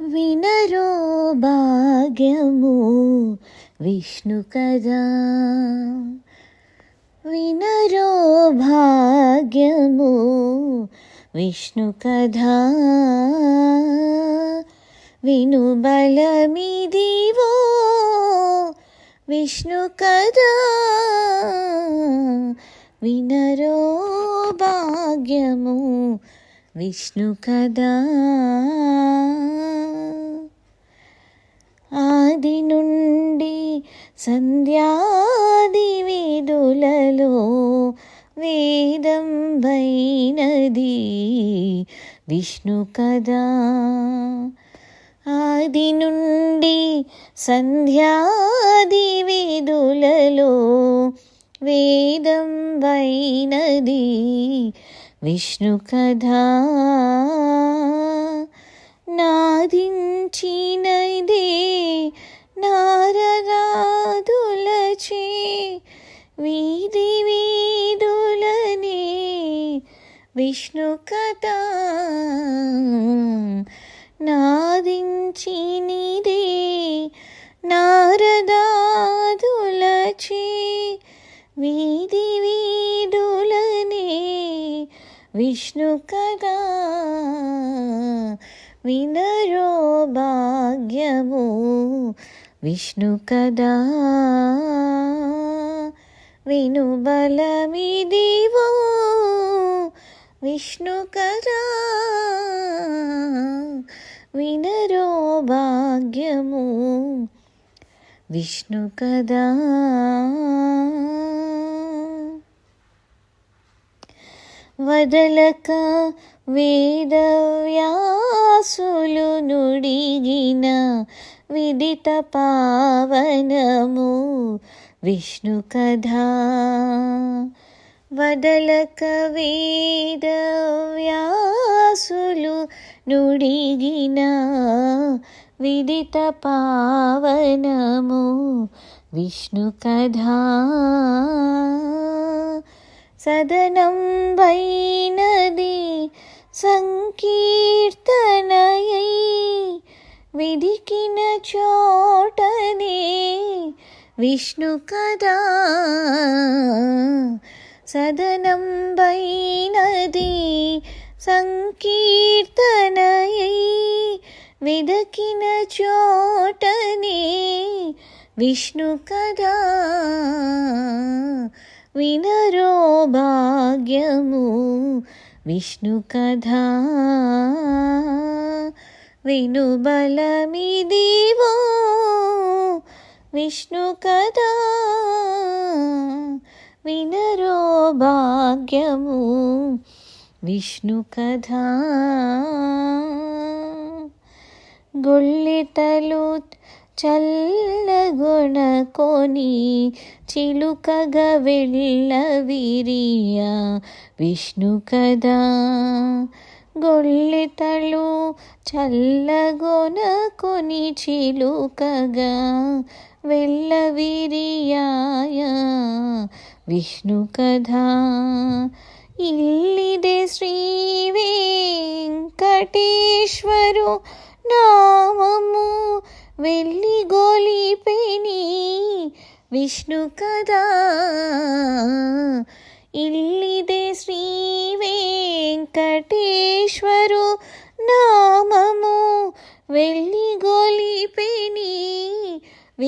వినరో భాగ్యము విష్ణు కదా. వినరో భాగ్యము విష్ణు కథా విను బలమిదివో విష్ణు కదా. వినరో భాగ్యము విష్ణు కదా. ఆది నుండి సంధ్యాది వేదులలో వేదం వైనది విష్ణు కదా. ఆది నుండి సంధ్యాది వేదులలో వేదం వైనది విష్ణు కథా వీధి వీధులనే విష్ణు కథ. నాదించినిదే నారదాదులచే వీధి వీధులనే విష్ణు కథ. వినరో భాగ్యము విష్ణు కదా విను బలమిదివో విష్ణు వినరో భాగ్యము విష్ణు కదా. వదలక వేదవ్యాసులు నుడిగిన విదిత పావనము విష్ణు కథా వదలక వేదవ్యాసులు నుడిగిన విదిత పావనము. విష్ణు కథా సదనం వైనది సంకీర్తనయై విధికిన చోటనే విష్ణు కదా. సదనం వైనది సంకీర్తనయై విదకిన చోటనే విష్ణు కదా. వినరో భాగ్యము విష్ణు కథా వినుబలమిదివో విష్ణు కదా వినరో భాగ్యము. విష్ణు కథా గొల్లితలు చల్లగొనకొని చిలుకగ వెళ్ళవిరియా విష్ణు కదా గొల్లితలు చల్లగొనకొని చిలుకగా వెళ్ళవిరియాయ విష్ణు కదా ఇల్లిదే శ్రీ వెంకటేశ్వరు నామము వెళ్ళి గోలిపెని విష్ణు కదా ఇల్లిదే శ్రీ వెంకటేశ్వరు